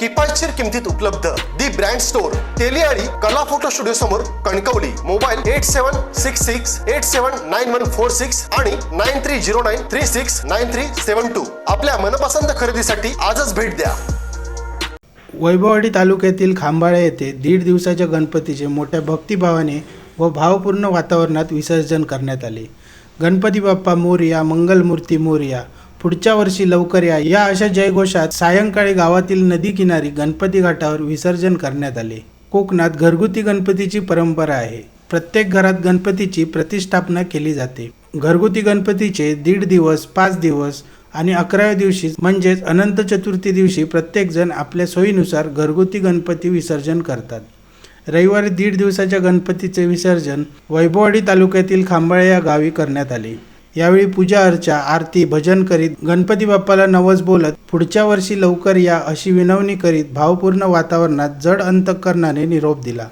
किफायतशीर किमतीत उपलब्ध. दी ब्रँड स्टोअर तेलियाळी कला फोटो स्टुडिओ समोर Kankavli. Mobile eight seven six six eight seven nine one four six आणि nine three zero nine three six nine three seven two. आपल्या मनपसंत खरेदीसाठी आजच भेट द्या. वैभववाडी तालुक्यातील खांबाळे येथे दीड दिवसाच्या गणपतीचे मोठ्या भक्तिभावाने व भावपूर्ण वातावरणात विसर्जन करण्यात आले. गणपती बाप्पा मोरिया मंगलमूर्ती मोरिया पुढच्या वर्षी लवकर या. या अशा जयघोषात सायंकाळी गावातील नदी किनारी गणपती घाटावर विसर्जन करण्यात आले. कोकणात घरगुती गणपतीची परंपरा आहे. प्रत्येक घरात गणपतीची प्रतिष्ठापना केली जाते. घरगुती गणपतीचे दीड दिवस पाच दिवस आणि अकराव्या दिवशी म्हणजेच अनंत चतुर्थी दिवशी प्रत्येकजण आपल्या सोयीनुसार घरगुती गणपती विसर्जन करतात. रविवारी दीड दिवसाच्या गणपतीचे विसर्जन वैभववाडी तालुक्यातील खांबाळे या गावी करण्यात आले. यावेळी पूजा अर्चा आरती भजन करीत गणपती बाप्पाला नवस बोलत पुढच्या वर्षी लवकर या अशी विनवणी करीत भावपूर्ण वातावरणात जड अंतकरणाने निरोप दिला.